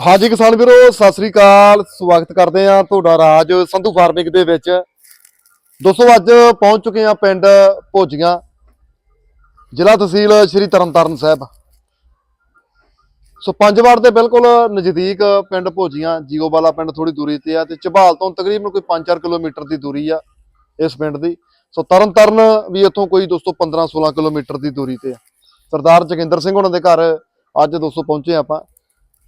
ਹਾਂਜੀ ਕਿਸਾਨ ਵੀਰੋ, ਸਤਿ ਸ੍ਰੀ ਅਕਾਲ। ਸਵਾਗਤ ਕਰਦੇ ਆ ਤੁਹਾਡਾ ਰਾਜ ਸੰਧੂ ਫਾਰਮਿੰਗ ਦੇ ਵਿੱਚ। ਦੋਸਤੋ, ਅੱਜ ਪਹੁੰਚ ਚੁੱਕੇ ਆ ਪਿੰਡ ਭੋਜੀਆਂ। ਜ਼ਿਲ੍ਹਾ ਤਹਿਸੀਲ ਸ਼੍ਰੀ ਤਰਨਤਾਰਨ ਸਾਹਿਬ। ਸੋ ਪੰਜ ਵਾਰ ਦੇ ਬਿਲਕੁਲ ਨਜ਼ਦੀਕ ਪਿੰਡ ਭੋਜੀਆਂ ਜੀਓਵਾਲਾ ਪਿੰਡ ਥੋੜੀ ਦੂਰੀ ਤੇ ਆ ਤੇ ਝਬਾਲ ਤੋਂ ਤਕਰੀਬਨ ਕੋਈ 5-4 ਕਿਲੋਮੀਟਰ ਦੀ ਦੂਰੀ ਆ ਇਸ ਪਿੰਡ ਦੀ। ਸੋ, ਤਰਨਤਾਰਨ ਵੀ ਇੱਥੋਂ ਕੋਈ ਦੋਸਤੋ 15-16 ਕਿਲੋਮੀਟਰ ਦੀ ਦੂਰੀ ਤੇ ਆ। ਸਰਦਾਰ ਜਗਿੰਦਰ ਸਿੰਘ ਉਹਨਾਂ ਦੇ ਘਰ ਅੱਜ ਦੋਸਤੋ ਪਹੁੰਚੇ ਆਪਾਂ।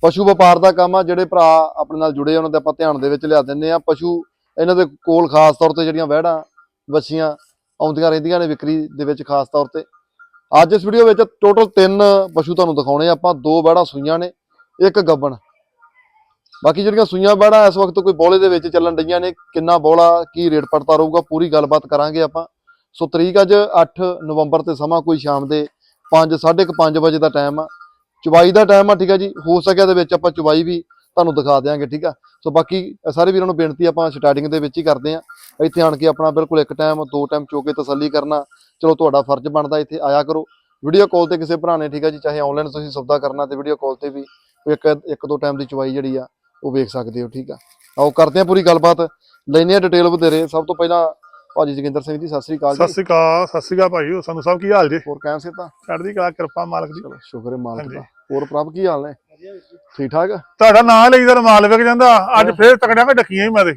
ਪਸ਼ੂ ਵਪਾਰ ਦਾ ਕੰਮ ਆ, ਜਿਹੜੇ ਭਰਾ ਆਪਣੇ ਨਾਲ ਜੁੜੇ ਆ, ਉਹਨਾਂ ਦੇ ਆਪਾਂ ਧਿਆਨ ਦੇ ਵਿੱਚ ਲਿਆ ਦਿੰਨੇ ਆ। ਪਸ਼ੂ ਇਹਨਾਂ ਦੇ ਕੋਲ ਖਾਸ ਤੌਰ ਤੇ ਜਿਹੜੀਆਂ ਵਹਿੜਾਂ, ਵੱਛੀਆਂ ਆਉਂਦੀਆਂ ਰਹਿੰਦੀਆਂ ਨੇ ਵਿਕਰੀ ਦੇ ਵਿੱਚ ਖਾਸ ਤੌਰ ਤੇ। ਅੱਜ ਇਸ ਵੀਡੀਓ ਵਿੱਚ ਟੋਟਲ ਤਿੰਨ ਪਸ਼ੂ ਤੁਹਾਨੂੰ ਦਿਖਾਉਣੇ ਆਪਾਂ ਦੋ ਵਹਿੜਾਂ ਸੂਈਆਂ ਨੇ, ਇੱਕ ਗੱਬਣ। ਬਾਕੀ ਜਿਹੜੀਆਂ ਸੂਈਆਂ ਵਹਿੜਾਂ ਇਸ ਵਕਤ ਕੋਈ ਬੋਲੇ ਦੇ ਵਿੱਚ ਚੱਲਣ ਡਈਆਂ ਨੇ, ਕਿੰਨਾ ਬੋਲਾ, ਕੀ ਰੇਟ ਪੜਤਾ ਰਹੂਗਾ, ਪੂਰੀ ਗੱਲਬਾਤ ਕਰਾਂਗੇ ਆਪਾਂ। ਸੋ ਤਰੀਕ ਅੱਜ 8 ਨਵੰਬਰ ਤੇ ਸਮਾਂ ਕੋਈ ਸ਼ਾਮ ਦੇ 5 5:30 ਵਜੇ ਦਾ ਟਾਈਮ ਆ। ਚੁਬਾਈ ਦਾ ਟਾਈਮ ਆ, ਠੀਕ ਆ ਜੀ। ਹੋ ਸਕਿਆ ਦੇ ਵਿੱਚ ਆਪਾਂ ਚੁਬਾਈ ਵੀ ਤੁਹਾਨੂੰ ਦਿਖਾ ਦਿਆਂਗੇ, ਠੀਕ ਆ। ਸੋ ਬਾਕੀ ਸਾਰੇ ਵੀਰਾਂ ਨੂੰ ਬੇਨਤੀ ਆਪਾਂ ਸਟਾਰਟਿੰਗ ਦੇ ਵਿੱਚ ਹੀ ਕਰਦੇ ਆ। ਇੱਥੇ ਆਣ ਕੇ ਆਪਣਾ ਬਿਲਕੁਲ ਇੱਕ ਟਾਈਮ ਦੋ ਟਾਈਮ ਚੋ ਕੇ ਤਸੱਲੀ ਕਰਨਾ। ਚਲੋ, ਤੁਹਾਡਾ ਫਰਜ਼ ਬਣਦਾ, ਇੱਥੇ ਆਇਆ ਕਰੋ। ਵੀਡੀਓ ਕਾਲ ਤੇ ਕਿਸੇ ਭਰਾ ਨੇ, ਠੀਕ ਆ ਜੀ, ਚਾਹੇ ਆਨਲਾਈਨ ਤੁਸੀਂ ਸੌਦਾ ਕਰਨਾ ਤੇ ਵੀਡੀਓ ਕਾਲ ਤੇ ਵੀ ਇੱਕ ਇੱਕ ਦੋ ਟਾਈਮ ਦੀ ਚੁਬਾਈ ਜਿਹੜੀ ਆ, ਉਹ ਵੇਖ ਸਕਦੇ ਹੋ, ਠੀਕ ਆ। ਆਓ, ਕਰਦੇ ਆ ਪੂਰੀ ਗੱਲਬਾਤ। ਲੈਨੇ ਆ ਡਿਟੇਲ ਵਧੇਰੇ। ਸਭ ਤੋਂ ਪਹਿਲਾਂ ਭਾਜੀ ਜਗਿੰਦਰ ਸਿੰਘ ਜੀ ਸਤਿ ਸ੍ਰੀ ਅਕਾਲ ਸਤਿ ਜੀ ਸ੍ਰੀ ਅਕਾਲ ਸਤਿ ਸ੍ਰੀ ਅਕਾਲ ਭਾਈ ਸਾਨੂੰ ਸਭ ਕੀ ਹਾਲ ਜੀ? ਹੋਰ ਕਾਇਮ ਸੇ ਤਾਂ ਚੜ੍ਹਦੀ ਕਲਾ ਕਿਰਪਾ ਮਾਲਕ ਦੀ। ਚਲੋ ਸ਼ੁਕਰ ਹੈ ਮਾਲਕ। ਦਾ। ਹੋਰ ਪ੍ਰਭ ਕੀ ਹਾਲ ਨੇ? ਠੀਕ ਠਾਕ? ਤੁਹਾਡਾ ਨਾਂ ਲਈਦਾ ਰਮਾਲ ਵਿਕ ਜਾਂਦਾ ਅੱਜ ਫੇਰ ਤਕੜਿਆ ਕੇ ਡੱਕੀਆਂ ਹੀ ਮੈਂ ਤੇ।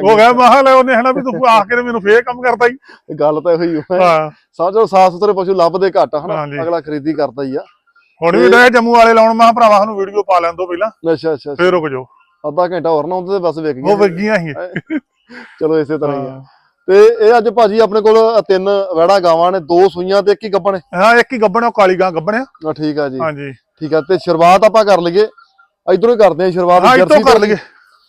ਹੋ ਗਿਆ ਮਹਾ ਲੈ ਉਹਨੇ ਹਨਾ ਵੀ ਤੂੰ ਆ ਕੇ ਮੈਨੂੰ ਫੇਰ ਕੰਮ ਕਰਦਾ ਹੀ ਗੱਲ ਤਾਂ ਇਹੋ ਹੀ ਹੈ। ਤੋਂ ਸਾਫ਼ ਸੁਥਰੇ ਪਸ਼ੂ ਲੱਭਦੇ ਘੱਟ ਹਨਾ। ਅਗਲਾ ਖਰੀਦੀ ਕਰਦਾ ਹੀ ਆ। ਹੁਣ ਵੀ ਡੇ ਜੰਮੂ ਵਾਲੇ ਲਾਉਣ ਮਾ ਭਰਾਵਾ ਸਾਨੂੰ ਵੀਡੀਓ ਪਾ ਲੈਣ ਤੋਂ ਪਹਿਲਾਂ। ਅੱਛਾ ਅੱਛਾ। ਫੇਰ ਰੁਕ ਜਾਓ। ਅੱਧਾ ਘੰਟਾ ਹੋਰ ਨਾ ਹੁੰਦੇ ਤੇ ਬਸ ਵਿਕ ਉਹ ਗਏ ਵਿਗੀਆਂ ਹੀ। ਚਲੋ ਇਸੇ ਤਰ੍ਹਾਂ ਹੀ ਆ। ਤੇ ਇਹ ਅੱਜ ਭਾਜੀ ਆਪਣੇ ਕੋਲ ਤਿੰਨ ਵੜਾ ਗਾਵਾਂ ਨੇ ਦੋ ਸੂਈਆਂ ਤੇ ਇੱਕ ਹੀ ਗੱਬਣ ਹਾਂ। ਇੱਕ ਹੀ ਗੱਬਣ ਕਾਲੀ ਗਾਂ ਗੱਬਣਿਆ ਆ ਠੀਕ ਆ ਜੀ। ਹਾਂਜੀ। ਠੀਕ ਆ ਤੇ ਸ਼ੁਰੂਆਤ ਆਪਾਂ ਕਰ ਲਈਏ। ਇਧਰੋਂ ਹੀ ਕਰਦੇ ਆ ਸ਼ੁਰੂਆਤ ਹਾਂ ਇਤੋਂ ਕਰ ਲਈਏ।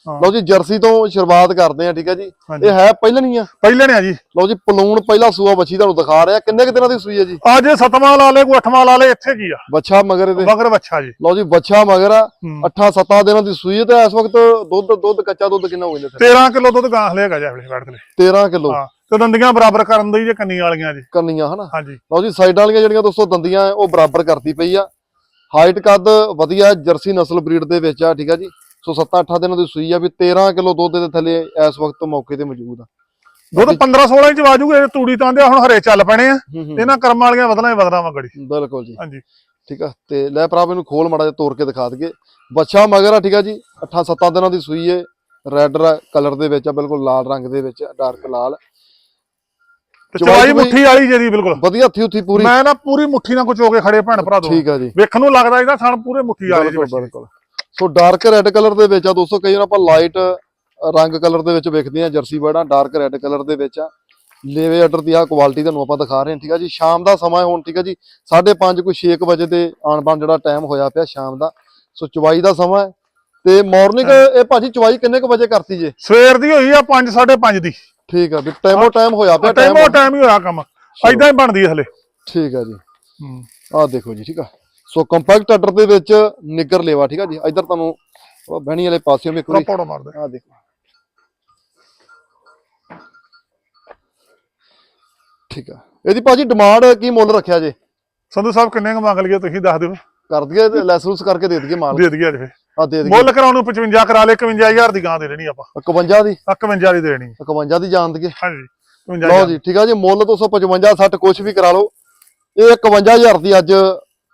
ਲਓ ਜੀ ਜਰਸੀ ਤੋਂ ਸ਼ੁਰੂਆਤ ਕਰਦੇ ਆ ਠੀਕ ਆ ਜੀ। ਇਹ ਹੈ ਪਹਿਲਣੀ ਆ? ਪਹਿਲੇ ਨੇ ਆ ਜੀ। ਲਓ ਜੀ ਪਲੂਣ ਪਹਿਲਾ ਸੂਆ ਬੱਚੀ ਤੁਹਾਨੂੰ ਦਿਖਾ ਰਿਹਾ। ਕਿੰਨੇ ਕੁ ਦਿਨਾਂ ਦੀ ਸੂਈ ਹੈ ਜੀ? ਅੱਜ ਸਤਵਾਂ ਲਾ ਲੇ ਕੋ ਅੱਠਵਾਂ ਲਾ ਲੇ ਇੱਥੇ ਕੀ ਆ? ਬੱਚਾ ਮਗਰ ਇਹਦੇ। ਮਗਰ ਬੱਚਾ ਜੀ। ਲਓ ਜੀ ਬੱਚਾ ਮਗਰ ਆ। ਹੂੰ। 8-7 ਦਿਨਾਂ ਦੀ ਸੂਈ ਹੈ ਤੇ ਇਸ ਵਕਤ ਦੁੱਧ ਦੁੱਧ ਕੱਚਾ ਦੁੱਧ ਕਿੰਨਾ ਹੋ ਜਾਂਦਾ 13 ਕਿਲੋ ਦੁੱਧ ਗਾਂ ਹਲੇਗਾ ਜਾ ਵੇਲੇ ਕੱਢ ਲੈ 13 ਕਿਲੋ। ਹਾਂ ਤੇ ਦੰਦੀਆਂ ਬਰਾਬਰ ਕਰਨ ਦੀ ਜੇ ਕੰਨੀ ਵਾਲੀਆਂ ਜੀ। ਕੰਨੀਆਂ ਹਨਾ? ਹਾਂਜੀ। ਲਓ ਜੀ ਸਾਈਡਾਂ ਵਾਲੀਆਂ ਜਿਹੜੀਆਂ ਦੋਸਤੋ ਦੰਦੀਆਂ ਉਹ ਬਰਾਬਰ ਕਰਦੀ ਪਈ ਆ। ਹਾਈਟ ਕੱਦ ਵਧੀਆ ਜਰਸੀ ਨਸਲ ਬਰੀਡ ਦੇ ਵਿੱਚ ਆ ਠੀਕ ਆ ਜੀ। ਸੋ 7-8 ਦਿਨਾਂ ਦੀ ਸੂਈ ਆ ਵੀ 13 ਕਿਲੋ ਦੁੱਧ ਦੇ ਥੱਲੇ ਇਸ ਵਕਤ ਮੌਕੇ ਤੇ ਮੌਜੂਦ ਆ। ਦੁੱਧ 15 16 ਇੰਚ ਵਾਜੂਗੇ ਇਹ ਤੂੜੀ ਤਾਂ ਦੇ ਹੁਣ ਹਰੇ ਚੱਲ ਪੈਣੇ ਆ। ਇਹਨਾਂ ਕਰਮਾਂ ਵਾਲੀਆਂ ਵਧਣਾ ਹੀ ਵਧਣਾ ਵਾ ਗੜੀ। ਬਿਲਕੁਲ ਜੀ। ਹਾਂਜੀ। ਠੀਕ ਆ ਤੇ ਲੈ ਭਰਾ ਇਹਨੂੰ ਖੋਲ ਮੜਾ ਜਿਹਾ ਤੋੜ ਕੇ ਦਿਖਾ ਦਈਏ। ਬੱਚਾ ਮਗਰ ਆ ਠੀਕ ਆ ਜੀ 8-7 ਦਿਨਾਂ ਦੀ ਸੂਈ ਏ। ਰੈੱਡ ਕਲਰ ਦੇ ਵਿੱਚ ਆ ਬਿਲਕੁਲ ਲਾਲ ਰੰਗ ਦੇ ਵਿੱਚ ਡਾਰਕ ਲਾਲ। ਚਵਾਈ ਮੁੱਠੀ ਵਾਲੀ ਜਿਹੜੀ ਬਿਲਕੁਲ। ਵਧੀਆ ਹੱਥੀ ਉੱਥੀ ਪੂਰੀ। ਮੈਂ ਨਾ ਪੂਰੀ ਮੁੱਠੀ ਨਾਲ ਕੁਚੋ ਕੇ ਖੜੇ ਭੈਣ ਭਰਾ ਦੋ ਠੀਕ ਆ ਜੀ। ਵੇਖਣ ਨੂੰ ਲੱਗਦਾ ਇਹਦਾ ਥਣ ਪੂਰੇ ਮੁੱਠੀ ਵਾਲੇ ਬਿਲਕੁਲ। ਸੋ ਡਾਰਕ ਰੈੱਡ ਕਲਰ ਦੇ ਵਿੱਚ ਆ ਦੋਸਤੋ ਕਈ ਵਾਰ ਆਪਾਂ ਲਾਈਟ ਰੰਗ ਕਲਰ ਦੇ ਵਿੱਚ ਵੇਖਦੇ ਆ ਜਰਸੀ ਬਰਡਾਂ ਡਾਰਕ ਰੈੱਡ ਕਲਰ ਦੇ ਵਿੱਚ ਆ। ਲੇਵੇ ਆਰਡਰ ਦੀ ਆ ਕੁਆਲਿਟੀ ਤੁਹਾਨੂੰ ਆਪਾਂ ਦਿਖਾ ਰਹੇ ਹਾਂ ਠੀਕ ਆ ਜੀ? ਸ਼ਾਮ ਦਾ ਸਮਾਂ ਹੈ ਹੁਣ ਠੀਕ ਆ ਜੀ? 5:30 ਕੋਈ 6 ਵਜੇ ਦੇ ਆਣ ਬਣ ਜਿਹੜਾ ਟਾਈਮ ਹੋਇਆ ਪਿਆ ਸ਼ਾਮ ਦਾ। ਸੋ ਚਵਾਈ ਦਾ ਸਮਾਂ ਹੈ। ਤੇ ਮਾਰਨਿੰਗ ਇਹ ਭਾਜੀ ਚਵਾਈ ਕਿੰਨੇ ਕੁ ਵਜੇ ਕਰਤੀ ਜੇ? ਸਵੇਰ ਦੀ ਹੋਈ ਆ 5 5:30 ਦੀ। ਠੀਕ ਆ ਵੀ ਟਾਈਮੋ ਟਾਈਮ ਹੋਇਆ ਪਿਆ ਟਾਈਮ ਟਾਈਮ ਹੀ ਹੋਇਆ ਕੰਮ। ਐਦਾਂ ਹੀ ਬਣਦੀ ਆ ਹਲੇ। ਠੀਕ ਆ ਜੀ। ਆਹ ਦੇਖੋ ਜੀ ਠੀਕ ਆ। ਸੋ ਕੰਪੈਕਟ ਆਰਡਰ ਦੇ ਵਿੱਚ ਨਿੱਗਰ ਲੇਵਾ ਠੀਕ ਆ ਜੀ? ਇੱਧਰ ਤੁਹਾਨੂੰ ਬਹਿਣੀ ਵਾਲੇ ਪਾਸਿਓਂ ਵੀ ਇੱਕ ਵਾਰੀ ਪੌੜਾ ਮਾਰਦੇ। ਆ ਦੇਖੋ। ਠੀਕ ਆ। ਇਹਦੀ ਭਾਜੀ ਡਿਮਾਂਡ ਕੀ ਮੁੱਲ ਰੱਖਿਆ ਜੇ? ਸੰਧੂ ਸਾਹਿਬ ਕਿੰਨੇ ਕੁ ਮੰਗ ਲਈਏ ਤੁਸੀਂ? ਦੱਸ ਦਿਓ। ਕਰ ਦਈਏ ਲੈਸ ਲੂਸ ਕਰਕੇ ਦੇ ਦਈਏ ਮਾਲ। ਦੇ ਦਈਏ ਫੇ ਆ ਦੇ ਦਈਏ। ਮੁੱਲ ਕਰਾਉਣ ਨੂੰ 55 ਕਰਾ ਲੇ 51000 ਦੀ ਗਾਂ ਦੇ ਦੇਣੀ ਆਪਾਂ। 51 ਦੀ? 51 ਦੀ ਦੇਣੀ। 51 ਦੀ ਜਾਣ ਦਈਏ। ਹਾਂਜੀ ਲਓ 55 ਜੀ ਠੀਕ ਆ ਜੀ। ਮੁੱਲ 255 60 ਕੁਛ ਵੀ ਕਰਾ ਲਓ। ਇਹ 51000 ਦੀ ਅੱਜ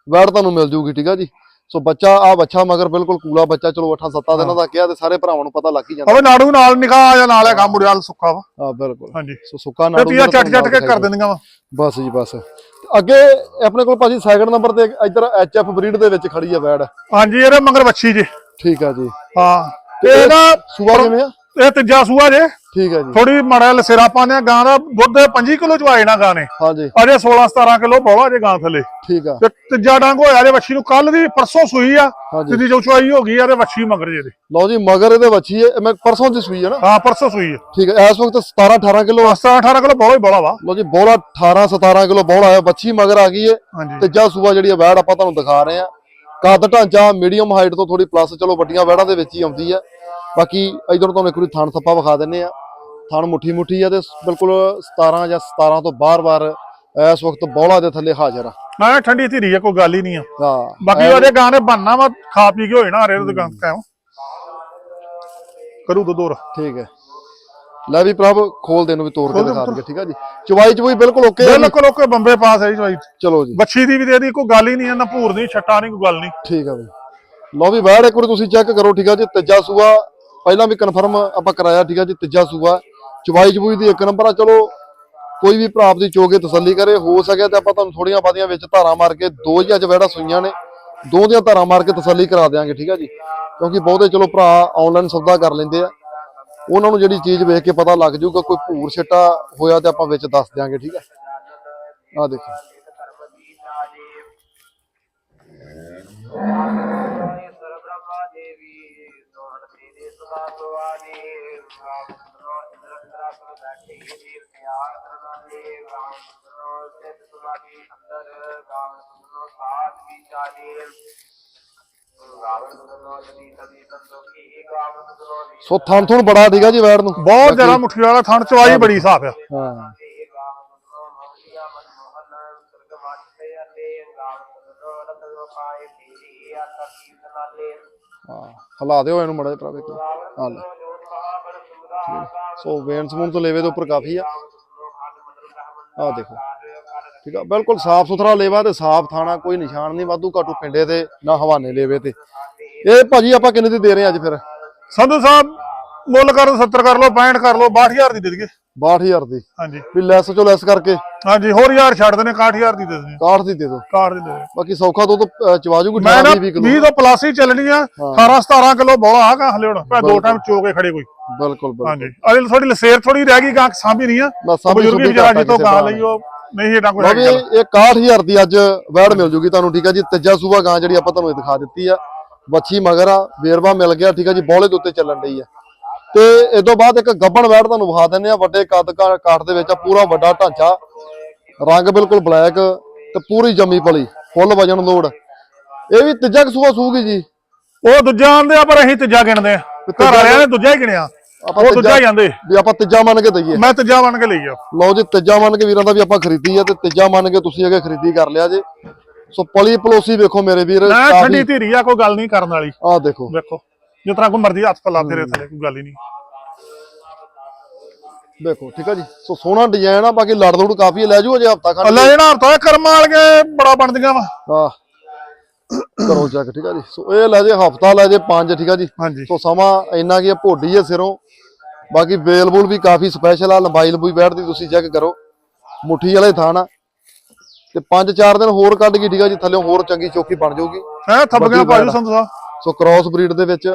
ਵੈੜ ਤੁਹਾਨੂੰ ਮਿਲ ਜੂਗੀ ਠੀਕ ਆ ਜੀ। ਸੋ ਬੱਚਾ ਆ ਬੱਚਾ ਮਗਰ ਬਿਲਕੁਲ ਕੂਲਾ ਬੱਚਾ ਚਲੋ 8-7 ਦਿਨਾਂ ਦਾ ਕਿਹਾ ਤੇ ਸਾਰੇ ਭਰਾਵਾਂ ਨੂੰ ਪਤਾ ਲੱਗ ਹੀ ਜਾਂਦਾ। ਹੋਵੇ ਨਾੜੂ ਨਾਲ ਨਿਕਾਹ ਜਾਂ ਨਾਲ ਹੈਗਾ ਮੁੰਡੇ ਵਾਲ ਸੁੱਕਾ ਵਾ। ਆ ਬਿਲਕੁਲ। ਹਾਂਜੀ। ਸੋ ਸੁੱਕਾ ਤੇ ਨਾੜੂ ਜਿਹੜਾ ਚੱਟ ਚੱਟ ਕੇ ਕਰ ਦਿੰਦੀਆਂ ਵਾ। ਬਸ ਜੀ ਬਸ। ਤੇ ਅੱਗੇ ਆਪਣੇ ਕੋਲ ਭਾਜੀ ਸੈਕਿੰਡ ਨੰਬਰ ਤੇ ਇੱਧਰ ਐਚਐਫ ਬਰੀਡ ਦੇ ਵਿੱਚ ਖੜੀ ਆ ਵੈੜ। ਹਾਂਜੀ ਇਹਦੇ ਮਗਰ ਵੱਛੀ ਜੀ। ਠੀਕ ਆ ਜੀ। ਹਾਂ। ਤੇ ਇਹਦਾ ਸੂਆ ਕਿਵੇਂ ਆ? ਇਹ ਤੀਜਾ ਸੂਆ ਜੇ। ਠੀਕ ਆ ਜੀ। ਥੋੜੀ ਮਾੜਾ ਲਸੇਰਾ ਪਾਉਂਦੇ ਆ ਗਾਂ ਦਾ ਦੁੱਧ 25 ਕਿਲੋ ਚਵਾਏ ਨਾ ਗਾਂ ਨੇ। ਹਾਂਜੀ। ਅਜੇ 16 17 ਕਿਲੋ ਬੋਲਾ ਜੇ ਗਾਂ ਥੱਲੇ। ਠੀਕ ਆ। ਤੇ ਤੀਜਾ ਡੰਗ ਹੋਇਆ ਜੇ ਵੱਛੀ ਨੂੰ ਕੱਲ ਦੀ ਪਰਸੋਂ ਸੂਈ ਆ। ਤੀਜੀ ਜੋ ਚਵਾਈ ਹੋ ਗਈ ਆ ਤੇ ਵੱਛੀ ਮਗਰ ਜੇ ਦੇ ਲਓ ਜੀ ਮਗਰ ਇਹਦੇ ਵੱਛੀ ਹੈ ਮੈਂ ਪਰਸੋਂ ਦੀ ਸੂਈ ਹੈ ਨਾ। ਹਾਂ ਪਰਸੋਂ ਸੂਈ ਆ। ਠੀਕ ਹੈ ਇਸ ਵਕਤ 17 18 ਕਿਲੋ 17 18 ਕਿਲੋ ਬੋਲਾ ਹੀ ਬੋਲਾ ਵਾ। ਲਓ ਜੀ ਬੋਲਾ 18 17 ਕਿਲੋ ਬੋਲਾ ਹੈ ਵੱਛੀ ਮਗਰ ਆ ਗਈ ਹੈ ਹਾਂਜੀ। ਤੇ ਜਾ ਸੂਆ ਜਿਹੜੀ ਹੈ ਵੈੜ ਆਪਾਂ ਤੁਹਾਨੂੰ ਦਿਖਾ ਰਹੇ ਆ। ਕੱਦ ਢਾਂਚਾ ਮੀਡੀਅਮ ਹਾਈਟ ਤੋਂ ਥੋੜੀ ਪਲੱਸ ਚਲੋ ਵੱਡੀਆਂ ਵੈੜਾਂ ਦੇ ਵਿੱਚ ਹੀ ਆਉਂਦੀ ਹੈ ਬਾਕੀ ਇਧਰ ਤੁਹਾਨੂੰ ਇੱਕ ਵਾਰੀ ਥਣ ਥੱਪਾ ਵਿਖਾ ਦਿੰਨੇ ਆ ਥਣ ਮੁੱਠੀ ਮੁੱਠੀ ਆ ਤੇ ਬਿਲਕੁਲ 17 ਜਾਂ 17 ਤੋਂ ਬਾਰ-ਬਾਰ ਇਸ ਵਕਤ ਬੋਲਾ ਦੇ ਥੱਲੇ ਹਾਜ਼ਰ ਆ। ਮੈਂ ਠੰਡੀ ਧੀਰੀ ਆ ਕੋਈ ਗੱਲ ਹੀ ਨਹੀਂ ਆ। ਹਾਂ ਬਾਕੀ ਉਹਦੇ ਗਾਂ ਨੇ ਬੰਨਾ ਵਾ ਖਾ ਪੀ ਕੇ ਹੋਏ ਨਾ ਹਰੇ ਦੁਕਾਨ ਕਾਇਮ ਕਰੂ ਦੁੱਧ ਹੋਰ। ਠੀਕ ਹੈ। ਲੈ ਵੀ ਪ੍ਰਭ ਖੋਲ ਦੇ ਨੂੰ ਵੀ ਤੋੜ ਕੇ ਦੇ ਦਿਖਾ। ਦਈਏ ਠੀਕ ਆ ਜੀ। ਚਵਾਈ ਚਵਾਈ ਬਿਲਕੁਲ ਓਕੇ। ਬਿਲਕੁਲ ਓਕੇ ਬੰਬੇ ਪਾਸ ਹੈ ਜੀ ਚਵਾਈ। ਚਲੋ ਜੀ। ਬੱਚੀ ਦੀ ਵੀ ਤੇ ਇਹਦੀ ਕੋਈ ਗੱਲ ਹੀ ਨਹੀਂ ਹੈ ਨਾ ਭੂਰ ਨਹੀਂ ਛੱਟਾ ਨਹੀਂ ਕੋਈ ਗੱਲ ਨਹੀਂ। ਠੀਕ ਆ ਬਈ ਲਓ ਵੀ ਬਾਹਰ ਇੱਕ ਵਾਰੀ ਤੁਸੀਂ ਚੈੱਕ ਕਰੋ ਠੀਕ ਆ ਜੀ। ਤੀਜਾ ਸੂਆ ਪਹਿਲਾਂ ਵੀ ਕਨਫਰਮ ਆਪਾਂ ਕਰਾਇਆ ਠੀਕ ਆ ਜੀ, ਤੀਜਾ ਸੂਆ। ਚਵਾਈ ਚਬੂਈ ਦੀ ਇੱਕ ਨੰਬਰ ਆ, ਚਲੋ, ਕੋਈ ਵੀ ਭਰਾ ਆਪਦੀ ਚੋਗੇ ਤਸੱਲੀ ਕਰੇ, ਹੋ ਸਕਿਆ ਤੇ ਆਪਾਂ ਤੁਹਾਨੂੰ ਥੋੜੀਆਂ ਬਾਦੀਆਂ ਵਿੱਚ ਧਾਰਾਂ ਮਾਰ ਕੇ ਦੋ ਹੀ ਅੱਜ ਵੜਾ ਸੂਈਆਂ ਨੇ, ਦੋ ਦੀਆਂ ਧਾਰਾ ਮਾਰ ਕੇ ਤਸੱਲੀ ਕਰਾ ਦਿਆਂਗੇ, ਠੀਕ ਆ ਜੀ। ਕਿਉਂਕਿ ਬਹੁਤੇ ਚਲੋ ਭਰਾ ਆਨਲਾਈਨ ਸੌਦਾ ਕਰ ਲੈਂਦੇ ਆ। ਉਹਨਾਂ ਨੂੰ ਜਿਹੜੀ ਚੀਜ਼ ਵੇਖ ਕੇ ਪਤਾ ਲੱਗ ਜਾਊਗਾ, ਕੋਈ ਭੂਰ ਛਿੱਟਾ ਹੋਇਆ ਤੇ ਆਪਾਂ ਵਿੱਚ ਦੱਸ ਦਿਆਂਗੇ, ਠੀਕ ਆ। ਆ ਦੇਖੋ। ਸੋ ਥਣ ਥਣ ਬੜਾ ਠੀਕ ਜੀ ਵੈੜ ਨੂੰ। ਬਹੁਤ ਜ਼ਿਆਦਾ ਮੁੱਠੀ ਵਾਲਾ ਥਣ ਚਵਾਈ ਬੜੀ ਸਾਫ਼ ਆ। ਹਾਂ। ਹਾਂ ਹਲਾ ਦਿਓ ਇਹਨੂੰ ਮੜਾ ਜਿਹਾ ਭਰਾ ਵੇਖੋ। ਹਾਂ ਲੈ। ਸੋ ਵੇਨ ਸਮੂਨ ਤੋਂ ਲੇਵੇ ਦੇ ਉੱਪਰ ਕਾਫੀ ਆ। ਆ ਦੇਖੋ। ਠੀਕ ਆ ਬਿਲਕੁਲ ਸਾਫ਼ ਸੁਥਰਾ ਲੇਵਾ ਤੇ ਸਾਫ਼ ਥਾਣਾ ਕੋਈ ਨਿਸ਼ਾਨ ਨਹੀਂ ਵਾਧੂ ਘਾਟੂ ਪਿੰਡੇ ਤੇ ਨਾ ਹਵਾਨੇ ਲੇਵੇ ਤੇ। ਇਹ ਭਾਜੀ ਆਪਾਂ ਕਿੰਨੇ ਦੀ ਦੇ ਰਹੇ ਅੱਜ ਫਿਰ? ਸੰਧੂ ਸਾਹਿਬ ਮੁੱਲ ਕਰ 70 ਕਰ ਲਓ 65 ਕਰ ਲਓ 62000 ਦੀ ਦੇ ਦਈਏ। 62000 ਦੀ। ਹਾਂਜੀ। ਵੀ ਲੈਸ ਚੋ ਲੈਸ ਕਰਕੇ। ਹਾਂਜੀ ਹੋਰ ਯਾਰ ਛੱਡ ਦਨੇ 61000 ਦੀ ਦੇ ਦਨੇ 61 ਦੀ ਦੇ ਦਿਓ। ਕਾਰ ਦੀ ਦੇ ਦਿਓ। ਬਾਕੀ ਸੌਖਾ ਤੋਂ ਤਾਂ ਚਵਾ ਜੂਗੀ ਮੈਂ ਨਾ 20 ਕਿਲੋ। 20 ਤੋਂ ਪਲੱਸ ਹੀ ਚੱਲਣੀ ਆ। 18 17 ਕਿਲੋ ਬੋਲਾ ਆ ਗਾ ਹਲੇ ਹੁਣ। ਭਾਵੇਂ ਦੋ ਟਾਈਮ ਚੋ ਕੇ ਖੜੇ ਕੋਈ। ਬਿਲਕੁਲ ਬਿਲਕੁਲ। ਹਾਂਜੀ। ਅਜੇ ਥੋੜੀ ਲਸੇਰ ਥੋੜੀ ਰਹਿ ਗਈ ਗਾਂ ਸਾਂਭੀ ਨਹੀਂ ਆ। ਬਜ਼ੁਰਗ ਵਿਚਾਰਾ ਜਿੱਤੋਂ ਗਾਂ ਲਈ ਉਹ ਨਹੀਂ ਇਹਦਾ ਕੋਈ ਗੱਲ। ਇਹ 61000 ਦੀ ਅੱਜ ਵੈੜ ਮਿਲ ਜੂਗੀ ਤੁਹਾਨੂੰ ਠੀਕ ਆ ਜੀ? ਤੀਜਾ ਸੂਬਾ ਗਾਂ ਜਿਹੜੀ ਆਪਾਂ ਤੁਹਾਨੂੰ ਦਿਖਾ ਦਿੱਤੀ ਆ। ਬੱਚੀ ਮਗਰ ਆ ਵੇਰਵਾ ਮਿਲ ਗਿਆ ਠੀਕ ਆ ਜੀ? ਬੋਲੇ ਦੇ ਉੱਤੇ ਚੱਲਣ ਡਈ ਆ। ਤੇ ਇਸ ਤੋਂ ਬਾਅਦ ਇੱਕ ਗੱਬਣ ਵੈੜ ਤੁਹਾਨੂੰ ਵਿਖਾ ਦਿੰਨੇ ਆ ਵੱਡੇ ਕੱਦ ਕਾਠ ਦੇ ਵਿੱਚ ਆ ਪੂਰਾ ਵੱਡਾ ਢਾਂਚਾ। ਰੰਗ ਬਿਲਕੁਲ ਬਲੈਕ ਤੇ ਪੂਰੀ ਜੰਮੀ ਪਲੀ ਫੁੱਲ ਵਜਨ ਲੋੜ। ਇਹ ਵੀ ਤੀਜਾ ਸੂਆ ਸੂਗੀ ਜੀ। ਉਹ ਦੂਜਾ ਆਂਦੇ ਆ ਪਰ ਅਸੀਂ ਤੀਜਾ ਗਿਣਦੇ ਆ। ਘਰ ਵਾਲਿਆਂ ਨੇ ਦੂਜਾ ਹੀ ਗਿਣਿਆ। ਆਪਾਂ ਉਹ ਦੂਜਾ ਹੀ ਆਂਦੇ ਵੀ ਆਪਾਂ ਤੀਜਾ ਮੰਨ ਕੇ ਦਈਏ। ਮੈਂ ਤੀਜਾ ਬਣ ਕੇ ਲਈ ਆ। ਲਓ ਜੀ ਤੀਜਾ ਮੰਨ ਕੇ ਵੀਰਾਂ ਦਾ ਵੀ ਆਪਾਂ ਖਰੀਦੀ ਆ ਤੇ ਤੀਜਾ ਮੰਨ ਕੇ ਤੁਸੀਂ ਅਗੇ ਖਰੀਦੀ ਕਰ ਲਿਆ ਜੇ। ਸੋ ਪਲੀ ਪਲੋਸੀ ਵੇਖੋ ਮੇਰੇ ਵੀਰ ਨਾ ਠੰਡੀ ਧੀਰੀ ਆ ਕੋਈ ਗੱਲ ਨਹੀਂ ਕਰਨ ਵਾਲੀ। ਆਹ ਦੇਖੋ। ਵੇਖੋ। ਤਰ੍ਹਾਂ ਕੋਈ ਮਰਜ਼ੀ ਹੱਥ ਪਲਾ ਤੇਰੇ ਥੱਲੇ ਕੋਈ ਗੱਲ ਹੀ ਨਹੀਂ। ਦੇਖੋ ਠੀਕ ਆ ਜੀ। ਸੋ ਸੋਹਣਾ ਡਿਜ਼ਾਈਨ ਆ ਬਾਕੀ ਲੜ ਲੋੜ ਕਾਫੀ ਲੈ ਜੂ ਅਜੇ ਹਫਤਾ ਖੰਡ ਅੱਲਾ ਜਿਹੜਾ ਹਰਤਾ ਕਰਮਾਂ ਵਾਲੀਆਂ ਬੜਾ ਬਣਦੀਆਂ ਵਾ। ਹਾਂ ਕਰੋ ਚੈੱਕ ਠੀਕ ਆ ਜੀ। ਸੋ ਇਹ ਲੈ ਜੇ ਹਫਤਾ ਲੈ ਜੇ ਪੰਜ ਠੀਕ ਆ ਜੀ। ਹਾਂਜੀ। ਸੋ ਸਮਾਂ ਇੰਨਾ ਕੀ ਭੋਡੀ ਆ ਸਿਰੋਂ। ਬਾਕੀ ਵੇਲ ਬੂਲ ਵੀ ਕਾਫੀ ਸਪੈਸ਼ਲ ਆ ਲੰਬਾਈ ਲੰਬੂਈ ਬੈਠਦੀ ਤੁਸੀਂ ਚੈੱਕ ਕਰੋ। ਮੁੱਠੀ ਵਾਲੇ ਥਾਣ ਆ। ਤੇ ਪੰਜ ਚਾਰ ਦਿਨ ਹੋਰ ਕੱਢ ਗਈ ਠੀਕ ਆ ਜੀ ਥੱਲੇ ਹੋਰ ਚੰਗੀ ਚੌਕੀ ਬਣ ਜਾਊਗੀ। ਹੈ ਥੱਬ ਗਿਆ Bhaju. Sandhu Sahib. So cross breed ਦੇ ਵਿੱਚ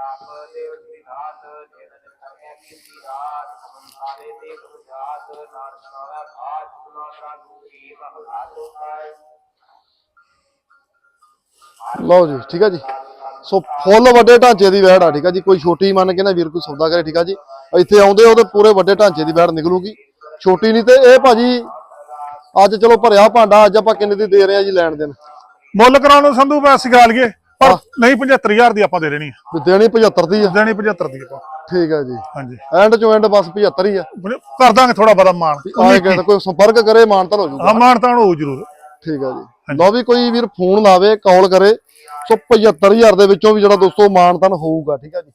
ਆਪ ਦੇਵ ਦੀ ਨਾਥ ਜਿਨ ਨੇ ਸਮੇ ਕੀਤੀ ਰਾਤ ਸੰਸਾਰੇ ਦੇ ਲਓ ਜੀ ਠੀਕ ਆ ਜੀ। ਸੋ ਫੁੱਲ ਵੱਡੇ ਢਾਂਚੇ ਦੀ ਵੈੜ ਆ ਠੀਕ ਆ ਜੀ। ਕੋਈ ਛੋਟੀ ਮੰਨ ਕੇ ਨਾ ਵੀਰ ਕੋਈ ਸੌਦਾ ਕਰੇ ਠੀਕ ਆ ਜੀ। ਇੱਥੇ ਆਉਂਦੇ ਉਹਦੇ ਪੂਰੇ ਵੱਡੇ ਢਾਂਚੇ ਦੀ ਵੈੜ ਨਿਕਲੂਗੀ। ਛੋਟੀ ਨਹੀਂ ਤੇ ਇਹ ਭਾਜੀ ਅੱਜ ਚਲੋ ਭਰਿਆ ਭਾਂਡਾ ਅੱਜ ਆਪਾਂ ਕਿੰਨੇ ਦੀ ਦੇ ਰਹੇ ਆ ਜੀ ਲੈਣ ਦੇਣ? ਮੁੱਲ ਕਰਾਉਣ ਨੂੰ ਸੰਧੂ ਪੈਸੇ ਲਈਏ ਪਰ ਨਹੀਂ 75000 ਦੀ ਆਪਾਂ ਦੇ ਦੇਣੀ ਵੀ ਦੇਣੀ 75 ਦੀ ਆ। ਦੇਣੀ 75 ਦੀ ਆਪਾਂ। ਠੀਕ ਆ ਜੀ। ਹਾਂਜੀ। ਐਂਡ ਚੋਂ ਐਂਡ ਬਸ 75 ਹੀ ਆ। ਕਰ ਦਾਂਗੇ ਥੋੜਾ ਬੜਾ ਮਾਣ। ਆਏ ਕਿਸੇ ਕੋਈ ਸੰਪਰਕ ਕਰੇ ਮਾਨਤਨ ਹੋ ਜਾਊਗਾ ਹਾਂ ਤਾਂ ਹੋਊ ਜ਼ਰੂਰ। ਠੀਕ ਆ ਜੀ। ਲਓ ਵੀ ਕੋਈ ਵੀਰ ਫੋਨ ਲਾਵੇ ਕਾਲ ਕਰੇ ਸੋ 75000 ਦੇ ਵਿੱਚੋਂ ਵੀ ਜਿਹੜਾ ਦੋਸਤੋ ਮਾਨਤਨ ਹੋਊਗਾ ਠੀਕ ਆ ਜੀ।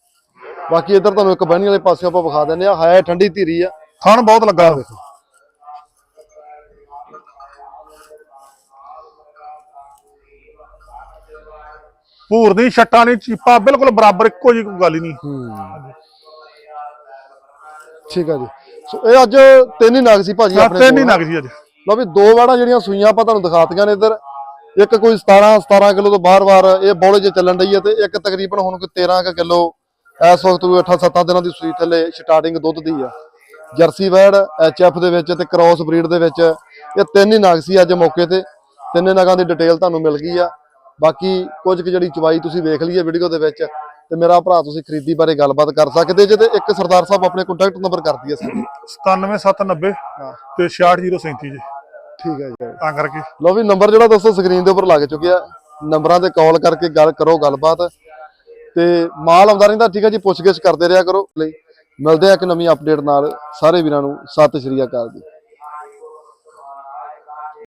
ਬਾਕੀ ਇੱਧਰ ਤੁਹਾਨੂੰ ਇੱਕ ਬਹਿਣੀ ਵਾਲੇ ਪਾਸੇ ਆਪਾਂ ਵਿਖਾ ਦਿੰਦੇ ਆ। ਹੈ ਠੰਡੀ ਧੀਰੀ ਆ। ਥਣ ਬਹੁਤ ਲੱਗਾ ਦੇਖੋ ਭੂਰ ਦੀ ਛੱਟਾਂ ਨਹੀਂ ਚੀਪਾ ਬਿਲਕੁਲ ਬਰਾਬਰ ਇੱਕੋ ਜੀ ਕੋਈ ਗੱਲ ਹੀ ਨਹੀਂ। ਹੂੰ। ਠੀਕ ਆ ਜੀ। ਸੋ ਇਹ ਅੱਜ ਤਿੰਨ ਹੀ ਨਗ ਸੀ ਭਾਜੀ ਆਪਣੇ ਤਿੰਨ ਹੀ ਕੋਲ। ਨਗ ਜੀ ਅੱਜ। ਲਓ ਵੀ ਦੋ ਵਾੜਾ ਜਿਹੜੀਆਂ ਸੂਈਆਂ ਆਪਾਂ ਤੁਹਾਨੂੰ ਦਿਖਾਤੀਆਂ ਨੇ ਇੱਧਰ। ਇੱਕ ਕੋਈ 17 17 ਕਿਲੋ ਤੋਂ ਬਾਹਰ-ਬਾਹਰ ਇਹ ਬੋਲੇ 'ਚ ਚੱਲਣ ਡਈ ਹੈ ਤੇ ਇੱਕ ਤਕਰੀਬਨ ਹੁਣ ਕੋਈ 13 ਕੁ ਕਿਲੋ ਇਸ ਵਕਤ ਕੋਈ 8-7 ਦਿਨਾਂ ਦੀ ਸੂਈ ਥੱਲੇ ਸਟਾਰਟਿੰਗ ਦੁੱਧ ਦੀ ਆ। ਜਰਸੀ ਵੈੜ ਐਚਐਫ ਦੇ ਵਿੱਚ ਤੇ ਕ੍ਰਾਸ ਬਰੀਡ ਦੇ ਵਿੱਚ ਇਹ ਤਿੰਨ ਹੀ ਨਗ ਸੀ ਅੱਜ ਮੌਕੇ ਤੇ। ਤਿੰਨੇ ਨਗਾਂ ਦੀ ਡਿਟੇਲ ਤੁਹਾਨੂੰ ਮਿਲ ਗਈ ਆ। ਬਾਕੀ ਕੁਝ ਕੁ ਜਿਹੜੀ ਚਵਾਈ ਤੁਸੀਂ ਵੇਖ ਲਈਏ ਵੀਡੀਓ ਦੇ ਵਿੱਚ ਤੇ ਮੇਰਾ ਭਰਾ ਤੁਸੀਂ ਖਰੀਦੀ ਬਾਰੇ ਗੱਲਬਾਤ ਕਰ ਸਕਦੇ ਜੇ ਤੇ ਇੱਕ ਸਰਦਾਰ ਸਾਹਿਬ ਆਪਣੇ ਕੰਟੈਕਟ ਨੰਬਰ ਕਰ ਦਈਏ ਸਾਡੇ 97790 ਹਾਂ। ਤੇ 66037 ਜੀ। ਠੀਕ ਹੈ ਜੀ। ਤਾਂ ਕਰਕੇ। ਲਓ ਵੀ ਨੰਬਰ ਜਿਹੜਾ ਦੋਸਤੋ ਸਕਰੀਨ ਦੇ ਉੱਪਰ ਲੱਗ ਚੁੱਕਿਆ ਨੰਬਰਾਂ ਤੇ ਕਾਲ ਕਰਕੇ ਗੱਲ ਕਰੋ ਗੱਲਬਾਤ। ਤੇ ਮਾਲ ਆਉਂਦਾ ਰਹਿੰਦਾ ਠੀਕ ਹੈ ਜੀ ਪੁੱਛਗਿੱਛ ਕਰਦੇ ਰਿਹਾ ਕਰੋ। ਲਈ ਮਿਲਦੇ ਆ ਇੱਕ ਨਵੀਂ ਅਪਡੇਟ ਨਾਲ। ਸਾਰੇ ਵੀਰਾਂ ਨੂੰ ਸਤਿ ਸ਼੍ਰੀ ਅਕਾਲ ਜੀ।